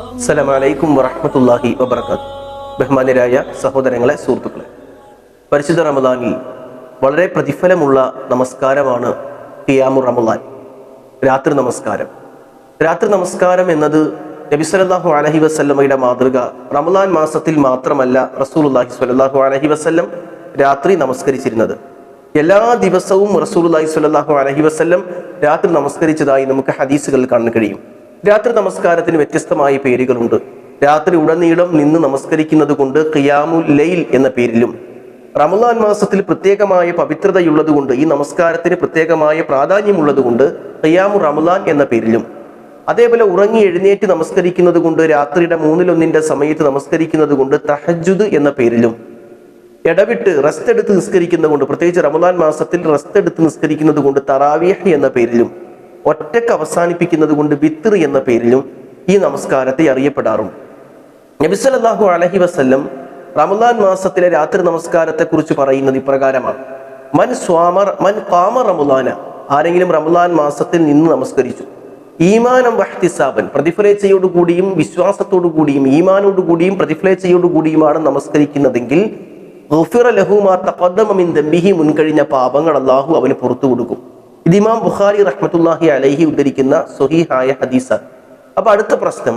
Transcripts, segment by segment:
അസ്സലാമലൈക്കും വറഹമത്തല്ലാഹി വബർക്കാത്തു ബഹ്മാന്യരായ സഹോദരങ്ങളെ സുഹൃത്തുക്കളെ പരിശുദ്ധ റമദാനിൽ വളരെ പ്രതിഫലമുള്ള നമസ്കാരമാണ് ഖിയാമു റമദാൻ. രാത്രി നമസ്കാരം. രാത്രി നമസ്കാരം എന്നത് നബി സല്ലല്ലാഹു അലഹി വസല്ലമയുടെ മാതൃക. റമദാൻ മാസത്തിൽ മാത്രമല്ല റസൂലുള്ളാഹി സ്വല്ലല്ലാഹു അലഹി വസ്ല്ലം രാത്രി നമസ്കരിച്ചിരുന്നത്. എല്ലാ ദിവസവും റസൂലുള്ളാഹി സ്വല്ലല്ലാഹു അലഹി വസ്ല്ലം രാത്രി നമസ്കരിച്ചതായി നമുക്ക് ഹദീസുകൾ കാണാൻ കഴിയും. രാത്രി നമസ്കാരത്തിന് വ്യത്യസ്തമായ പേരുകളുണ്ട്. രാത്രി ഉടനീളം നിന്ന് നമസ്കരിക്കുന്നത് കൊണ്ട് ഖിയാമുൽ ലൈൽ എന്ന പേരിലും റമദാൻ മാസത്തിൽ പ്രത്യേകമായ പവിത്രതയുള്ളതുകൊണ്ട് ഈ നമസ്കാരത്തിന് പ്രത്യേകമായ പ്രാധാന്യമുള്ളതുകൊണ്ട് ഖിയാമു റമദാൻ എന്ന പേരിലും. അതേപോലെ ഉറങ്ങി എഴുന്നേറ്റ് നമസ്കരിക്കുന്നത് കൊണ്ട് രാത്രിയുടെ മൂന്നിലൊന്നിന്റെ സമയത്ത് നമസ്കരിക്കുന്നത് കൊണ്ട് തഹജുദ് എന്ന പേരിലും. ഇടവിട്ട് റെസ്റ്റ് എടുത്ത് നിസ്കരിക്കുന്നത് കൊണ്ട് പ്രത്യേകിച്ച് റമദാൻ മാസത്തിൽ റെസ്റ്റ് എടുത്ത് നിസ്കരിക്കുന്നത് കൊണ്ട് തറാവിയഹ് എന്ന പേരിലും. ഒറ്റയ്ക്ക് അവസാനിപ്പിക്കുന്നത് കൊണ്ട് വിത്ർ എന്ന പേരിലും ഈ നമസ്കാരത്തെ അറിയപ്പെടാറുണ്ട്. നബിസലല്ലാഹു അലഹി വസ്ല്ലം റമദാൻ മാസത്തിലെ രാത്രി നമസ്കാരത്തെ കുറിച്ച് പറയുന്നത് ഇപ്രകാരമാണ്. മൻ സ്വാമർ മൻ കാമ റമുദാന ആരെങ്കിലും റമദാൻ മാസത്തിൽ നിന്ന് നമസ്കരിച്ചു. ഈമാനം വഹ്തിസാബൻ പ്രതിഫലേച്ചയോടുകൂടിയും വിശ്വാസത്തോടുകൂടിയും ഈമാനോടുകൂടിയും പ്രതിഫലേച്ചയോടുകൂടിയുമാണ് നമസ്കരിക്കുന്നതെങ്കിൽ ഗുഫിറ ലഹുമാ തഖദ്ദമ മിൻ ദംബിഹി മുൻകഴിഞ്ഞ പാപങ്ങൾ അള്ളാഹു അവന് പുറത്തു കൊടുക്കും ഇത് ഇമാം ബുഖാരി റഹ്മത്തുല്ലാഹി അലൈഹി ഉദ്ധരിക്കുന്ന സ്വഹീഹായ ഹദീസാണ്. അപ്പൊ അടുത്ത പ്രശ്നം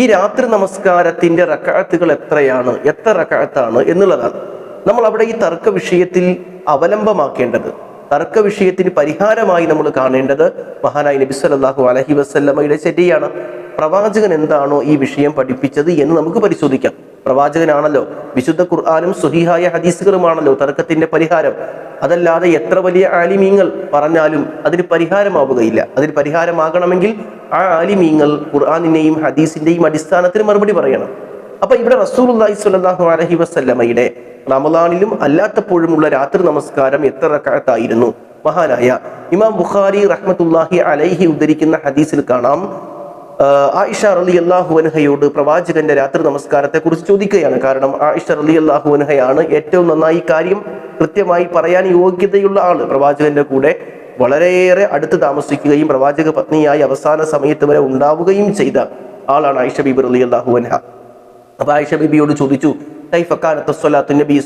ഈ രാത്രി നമസ്കാരത്തിന്റെ റക്കാഴത്തുകൾ എത്രയാണ് എത്ര റക്കാഴത്താണ് എന്നുള്ളതാണ്. നമ്മൾ അവിടെ ഈ തർക്ക വിഷയത്തിൽ അവലംബമാക്കേണ്ടത് തർക്ക വിഷയത്തിന് പരിഹാരമായി നമ്മൾ കാണേണ്ടത് മഹാനായി നബി സല്ലാഹു അലഹി വസ്ല്ലമ്മയുടെ ശരിയാണ്. പ്രവാചകൻ എന്താണോ ഈ വിഷയം പഠിപ്പിച്ചത് എന്ന് നമുക്ക് പരിശോധിക്കാം. പ്രവാചകനാണല്ലോ. വിശുദ്ധ ഖുർആാനും സുഹിഹായ ഹദീസുകളുമാണല്ലോ തർക്കത്തിന്റെ പരിഹാരം. അതല്ലാതെ എത്ര വലിയ ആലിമീങ്ങൾ പറഞ്ഞാലും അതിന് പരിഹാരമാവുകയില്ല. അതിന് പരിഹാരമാകണമെങ്കിൽ ആ ആലിമീങ്ങൾ ഖുർആാനിന്റെയും ഹദീസിന്റെയും അടിസ്ഥാനത്തിൽ മറുപടി പറയണം. അപ്പൊ ഇവിടെ റസൂലുള്ളാഹി സ്വല്ലല്ലാഹു അലഹി വസല്ലമയുടെ റമദാനിലും അല്ലാത്തപ്പോഴുമുള്ള രാത്രി നമസ്കാരം എത്ര റക്അത്തായിരുന്നു മഹാനായ ഇമാം ബുഖാരി റഹ്മത്തുല്ലാഹി അലൈഹി ഉദ്ധരിക്കുന്ന ഹദീസിൽ കാണാം. ആയിഷ അലി അള്ളാഹു അൻഹയോട് പ്രവാചകന്റെ രാത്രി നമസ്കാരത്തെക്കുറിച്ച് ചോദിക്കുകയാണ്. കാരണം ആയിഷ അലി അള്ളാഹു അൻഹയാണ് ഏറ്റവും നന്നായി കാര്യം കൃത്യമായി പറയാൻ യോഗ്യതയുള്ള ആൾ. പ്രവാചകന്റെ കൂടെ വളരെയേറെ അടുത്ത് താമസിക്കുകയും പ്രവാചക പത്നിയായി അവസാന സമയത്ത് വരെ ഉണ്ടാവുകയും ചെയ്ത ആളാണ് ആയിഷ ബീബി അലി അള്ളാഹു അൻഹ. അപ്പൊ ആയിഷ ബീബിയോട് ചോദിച്ചു നബി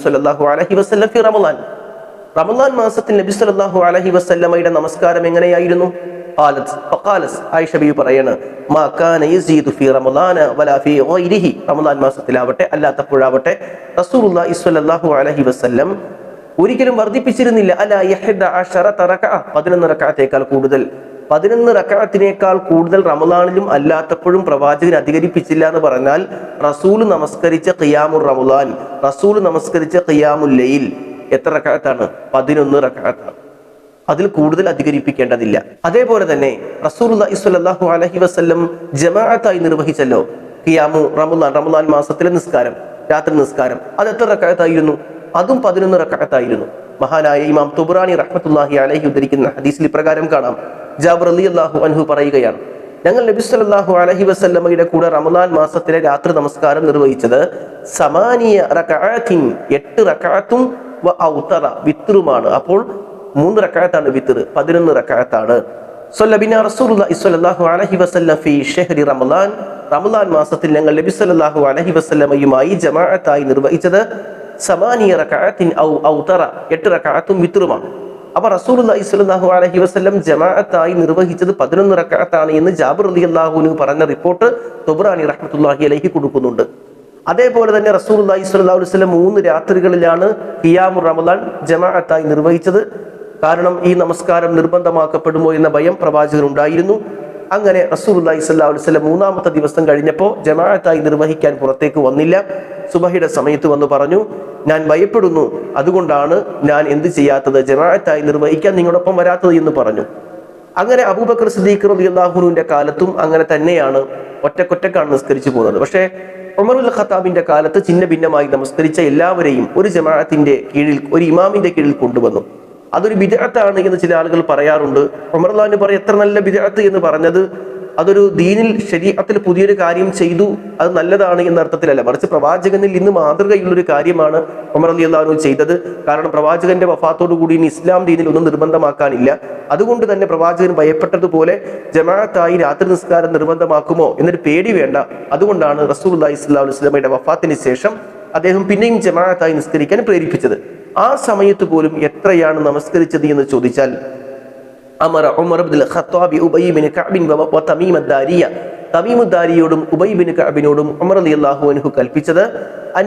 മാസത്തിൽ നബി സല്ലാഹു അലഹി വസ്ല്ലമയുടെ നമസ്കാരം എങ്ങനെയായിരുന്നു? മാസത്തിലാവട്ടെ അല്ലാത്തപ്പോഴാവട്ടെ അലൈഹി വസല്ലം ഒരിക്കലും വർദ്ധിപ്പിച്ചിരുന്നില്ല. അല്ല 11 റകഅത്തേക്കാൾ കൂടുതൽ. പതിനൊന്ന് റക്കാത്തിനേക്കാൾ കൂടുതൽ റമദാനിലും അല്ലാത്തപ്പോഴും പ്രവാചകൻ അധികരിപ്പിച്ചില്ല എന്ന് പറഞ്ഞാൽ റസൂൽ നമസ്കരിച്ച ഖിയാമുർ റമദാൻ റസൂൽ നമസ്കരിച്ച ഖിയാമുല്ലയിൽ എത്ര റക്കാത്താണ്? പതിനൊന്ന് റക്കാത്താണ്. അതിൽ കൂടുതൽ അധികരിപ്പിക്കേണ്ടതില്ല. അതേപോലെ തന്നെ അലൈഹി വസല്ലം ജമാഅത്തായി നിർവഹിച്ചല്ലോ. കിയാമു റമുലാൻ റമുലാൻ മാസത്തിലെ നിസ്കാരം രാത്രി നിസ്കാരം. അത് എത്ര റക്കാത്തായിരുന്നു അതും പതിനൊന്ന് റക്കാത്തായിരുന്നു മഹാനായ ഇമാം തുബ്രാനി റഹ്മത്തുല്ലാഹി അലഹി ഉദ്ധരിക്കുന്ന ഹദീസിൽ ഇപ്രകാരം കാണാം. ജാബർ അലി അള്ളാഹു അൻഹു പറയുകയാണ് ഞങ്ങൾ നബി സല്ലല്ലാഹു അലൈഹി വസല്ലമയുടെ കൂടെ റമദാൻ മാസത്തിലെ രാത്രി നമസ്കാരം നിർവഹിച്ചത് സമാനിയ റക്കാത്തിൻ എട്ട് റക്കാത്തും വിത്റുമാണ് അപ്പോൾ മൂന്ന് റക്കായത്താണ് വിത്തർ പതിനൊന്ന് റക്കായത്താണ്. റമലാൻ അലൈഹി മാസത്തിൽ ഞങ്ങൾ നബി സല്ലല്ലാഹു അലൈഹി വസല്ലമയുമായി ജമാഅത്തായി നിർവഹിച്ചത് സമാനിയ റക്കായത്തിൻ ഔ ഔതറ എട്ട് റക്കായത്തും വിത്തറുമാണ് അപ്പൊ റസൂലുള്ളാഹി സ്വല്ലല്ലാഹു അലൈഹി വസല്ലം ജമാഅത്തായി നിർവഹിച്ചത് പതിനൊന്ന് റക്അത്താണ് എന്ന് ജാബിർ റളിയല്ലാഹുവിന് പറഞ്ഞ റിപ്പോർട്ട് തുബ്രാനി റഹ്മത്തുള്ളാഹി അലൈഹി കൊടുക്കുന്നുണ്ട്. അതേപോലെ തന്നെ സ്വല്ലല്ലാഹു അലൈഹി വസ്ലം മൂന്ന് രാത്രികളിലാണ് ഖിയാമു റമദാൻ ജമാഅത്തായി നിർവഹിച്ചത്. കാരണം ഈ നമസ്കാരം നിർബന്ധമാക്കപ്പെടുമോ എന്ന ഭയം പ്രവാചകൻ ഉണ്ടായിരുന്നു അങ്ങനെ റസൂലുള്ളാഹി സ്വല്ലല്ലാഹു അലൈഹി വസല്ലം മൂന്നാമത്തെ ദിവസം കഴിഞ്ഞപ്പോൾ ജമാഅത്തായി നിർവഹിക്കാൻ പുറത്തേക്ക് വന്നില്ല. സുബഹിയുടെ സമയത്ത് വന്ന് പറഞ്ഞു ഞാൻ ഭയപ്പെടുന്നു. അതുകൊണ്ടാണ് ഞാൻ എന്ത് ചെയ്യാത്തത്? ജമാഅത്തായി നിർവഹിക്കാൻ നിങ്ങളോടൊപ്പം വരാത്തത് എന്ന് പറഞ്ഞു. അങ്ങനെ അബൂബക്കർ സിദ്ദീഖ് റളിയല്ലാഹുവിന്റെ കാലത്തും അങ്ങനെ തന്നെയാണ് ഒറ്റക്കൊറ്റക്കാണ് നിസ്കരിച്ചു പോകുന്നത്. പക്ഷേ ഉമറുൽ ഖത്താബിന്റെ കാലത്ത് ചിന്ന ഭിന്നമായി നമസ്കരിച്ച എല്ലാവരെയും ഒരു ജമാഅത്തിന്റെ കീഴിൽ ഒരു ഇമാമിന്റെ കീഴിൽ കൊണ്ടുവന്നു. അതൊരു ബിദഅത്താണ് എന്ന് ചില ആളുകൾ പറയാറുണ്ട്. ഉമർലാന് പറയും എത്ര നല്ല ബിദഅത്ത് എന്ന് പറഞ്ഞത്. അതൊരു ദീനിൽ ശരീരത്തിൽ പുതിയൊരു കാര്യം ചെയ്തു. അത് നല്ലതാണ് എന്ന അർത്ഥത്തിലല്ല. മറിച്ച് പ്രവാചകനിൽ ഇന്ന് മാതൃകയുള്ളൊരു കാര്യമാണ് ഉമർ അലി അള്ളാഹു ചെയ്തത്. കാരണം പ്രവാചകന്റെ വഫാത്തോടു കൂടി ഇനി ഇസ്ലാം ദീനിൽ ഒന്നും നിർബന്ധമാക്കാനില്ല. അതുകൊണ്ട് തന്നെ പ്രവാചകൻ ഭയപ്പെട്ടതുപോലെ ജമാഅത്തായി രാത്രി നിസ്കാരം നിർബന്ധമാക്കുമോ എന്നൊരു പേടി വേണ്ട. അതുകൊണ്ടാണ് റസൂൽ അള്ളഹി സ്വല്ലാ വസ്ലമയുടെ വഫാത്തിന് ശേഷം അദ്ദേഹം പിന്നെയും ജമാഅത്തായി നിസ്കരിക്കാൻ പ്രേരിപ്പിച്ചത്. ആ സമയത്ത് പോലും എത്രയാണ് നമസ്കരിച്ചത് എന്ന് ചോദിച്ചാൽ അമറ ഉമർ ഖത്താബി ഉബൈബിൻ കഅബിൻ വ വ തമീം അദ്ദാരിയ തമീം അദ്ദാരിയോടും കഅബിനോടും ഉമർ റളിയല്ലാഹു അൻഹു കൽപ്പിച്ചത് അൻ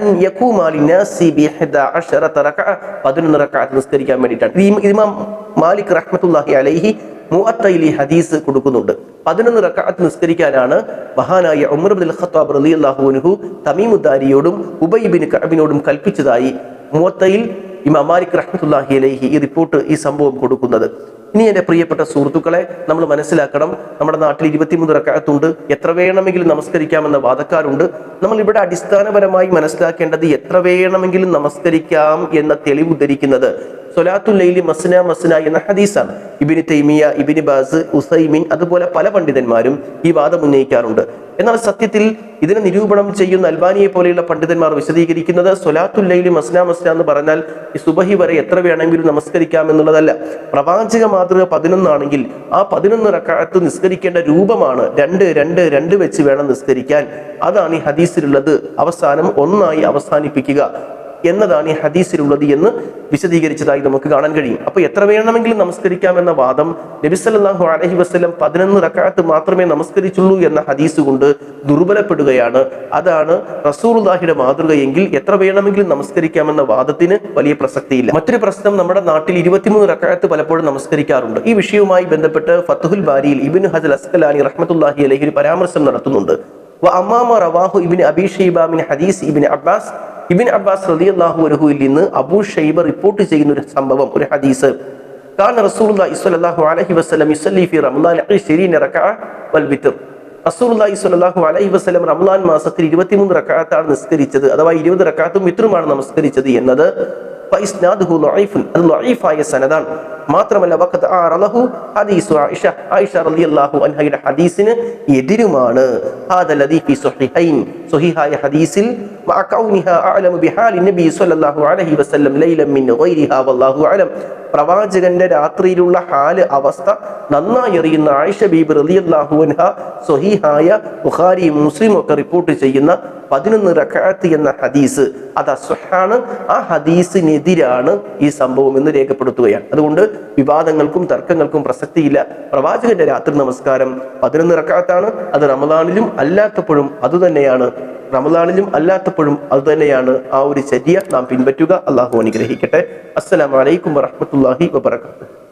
ബി 11 റകഅ 11 റകഅത്ത് നിസ്കരിക്കാൻ വേണ്ടിയിട്ടാണ്. ഇമാം മാലിക് റഹ്മത്തുള്ളാഹി അലൈഹി ഹദീസ് കൊടുക്കുന്നുണ്ട്. പതിനൊന്ന് റക്കാത്ത് നിസ്കരിക്കാനാണ് മഹാനായ ഉമർ അബ്ദുൽ ഖത്താബ് തമീമുദ്ദാരിയോടും കഅബിനോടും കൽപ്പിച്ചതായി മുഅത്തയിൽ ഇമാം മാലിക് റഹ്മത്തുള്ളാഹി അലൈഹി ഈ റിപ്പോർട്ട് ഈ സംഭവം കൊടുക്കുന്നത്. ഇനി എന്റെ പ്രിയപ്പെട്ട സുഹൃത്തുക്കളെ നമ്മൾ മനസ്സിലാക്കണം നമ്മുടെ നാട്ടിൽ ഇരുപത്തിമൂന്ന് റക്കാത്തുണ്ട്. എത്ര വേണമെങ്കിലും നമസ്കരിക്കാമെന്ന വാദക്കാരുണ്ട്. നമ്മൾ ഇവിടെ അടിസ്ഥാനപരമായി മനസ്സിലാക്കേണ്ടത് എത്ര വേണമെങ്കിലും നമസ്കരിക്കാം എന്ന തെളിവ് ഉദ്ധരിക്കുന്നത്. സൊലാത്തുല്ലൈലി മസ്ന മസ്ന എന്ന ഹദീസാണ്. Ibn Taymiyyah Ibn Baz Uthaymeen അതുപോലെ പല പണ്ഡിതന്മാരും ഈ വാദം ഉന്നയിക്കാറുണ്ട്. എന്നാൽ സത്യത്തിൽ ഇതിനെ നിരൂപണം ചെയ്യുന്ന അൽബാനിയെ പോലെയുള്ള പണ്ഡിതന്മാർ വിശദീകരിക്കുന്നത് സൊലാത്തുല്ലൈലി മസ്ന മസ്ന എന്ന് പറഞ്ഞാൽ ഈ സുബഹി വരെ എത്ര വേണമെങ്കിലും നമസ്കരിക്കാം എന്നുള്ളതല്ല. പ്രവാചക മാതൃക പതിനൊന്നാണെങ്കിൽ ആ പതിനൊന്ന് റക്കാലത്ത് നിസ്കരിക്കേണ്ട രൂപമാണ് രണ്ട് രണ്ട് രണ്ട് വെച്ച് വേണം നിസ്കരിക്കാൻ. അതാണ് ഈ ഹദീസിലുള്ളത്. അവസാനം ഒന്നായി അവസാനിപ്പിക്കുക. എന്നതാണ് ഈ ഹദീസിലുള്ളത് എന്ന് വിശദീകരിച്ചതായി നമുക്ക് കാണാൻ കഴിയും. അപ്പൊ എത്ര വേണമെങ്കിലും നമസ്കരിക്കാമെന്ന വാദം നബിസല്ലാഹു അലഹി വസ്ലം പതിനൊന്ന് റക്കാത്ത് മാത്രമേ നമസ്കരിച്ചുള്ളൂ എന്ന ഹദീസ് കൊണ്ട് ദുർബലപ്പെടുകയാണ്. അതാണ് റസൂർദാഹിയുടെ മാതൃകയെങ്കിൽ എത്ര വേണമെങ്കിലും നമസ്കരിക്കാമെന്ന വാദത്തിന് വലിയ പ്രസക്തിയില്ല. മറ്റൊരു പ്രശ്നം നമ്മുടെ നാട്ടിൽ ഇരുപത്തിമൂന്ന് റക്കാത്ത് പലപ്പോഴും നമസ്കരിക്കാറുണ്ട്. ഈ വിഷയവുമായി ബന്ധപ്പെട്ട് ഫത്തുഹുൽ ബാരിയിൽ ഇബിൻ ഹജൽ അസ്കലാനി റഹ്മത്തുല്ലാഹി അലഹി ഒരു പരാമർശം നടത്തുന്നുണ്ട്. വ അമ്മാമ റവാഹു ഇബിൻ അബി ഷൈബാമിൻ ഹദീസ് ഇബിൻ അബ്ബാസ് ഇബിൻ അബ്ബാസ് റളിയല്ലാഹു അൻഹുവിൽ നിന്ന് അബൂ ഷൈബ റിപ്പോർട്ട് ചെയ്യുന്ന ഒരു സംഭവം ഒരു ഹദീസ്. കാന റസൂലുള്ളാഹി സ്വല്ലല്ലാഹു അലൈഹി വസല്ലം ഫി റമളാൻ 20 റകഅ വൽ റസൂലുള്ളാഹി സ്വല്ലല്ലാഹു അലൈഹി വസല്ലം റമളാൻ മാസത്തിൽ 23 റകഅത്താണ് നിസ്കരിച്ചത് അഥവാ 20 റകഅത്തും വിത്റുമാണ് നമസ്കരിച്ചത് എന്നത്. ഫൈസ്നാദുഹു അത് സനദാണ്. മാത്രമല്ല വഖദ് ആറലഹു ഹദീസു ആയിഷ ആയിഷ റളിയല്ലാഹു അൻഹയുടെ ഹദീസിന് എതിരുമാണ്. ഹാദ ലദീ ഫി സ്വഹീഹൈൻ. സ്വഹീഹായ ഹദീസിൽ മഅ അഅലമു ബിഹാലി നബി സ്വല്ലല്ലാഹു അലൈഹി വസല്ലം ലൈലൻ മിൻ ഗൈരിഹാ വല്ലാഹു അലം പ്രവാചകന്റെ രാത്രിയിലുള്ള ഹാൽ അവസ്ഥ നന്നായി അറിയുന്ന ആയിഷ ബീബി റളിയല്ലാഹു അൻഹ സ്വഹീഹായ ബുഖാരി മുസ്ലിം ഒക്കെ റിപ്പോർട്ട് ചെയ്യുന്ന പതിനൊന്ന് റക്കാത്ത് എന്ന ഹദീസ്. അത് അസ്വഹാണ് ആ ഹദീസിനെതിരാണ് ഈ സംഭവം എന്ന് രേഖപ്പെടുത്തുകയാണ്. അതുകൊണ്ട് വിവാദങ്ങൾക്കും തർക്കങ്ങൾക്കും പ്രസക്തിയില്ല. പ്രവാചകന്റെ രാത്രി നമസ്കാരം പതിനൊന്ന് റക്കാത്താണ് അത് റമദാനിലും അല്ലാത്തപ്പോഴും അതുതന്നെയാണ്. റമദാനിലും അല്ലാത്തപ്പോഴും അതുതന്നെയാണ് ആ ഒരു ചര്യ നാം പിൻപറ്റുക. അള്ളാഹു അനുഗ്രഹിക്കട്ടെ. അസ്സലാമലൈക്കും വറഹമത്തല്ലാഹി വബർക്കാത്തു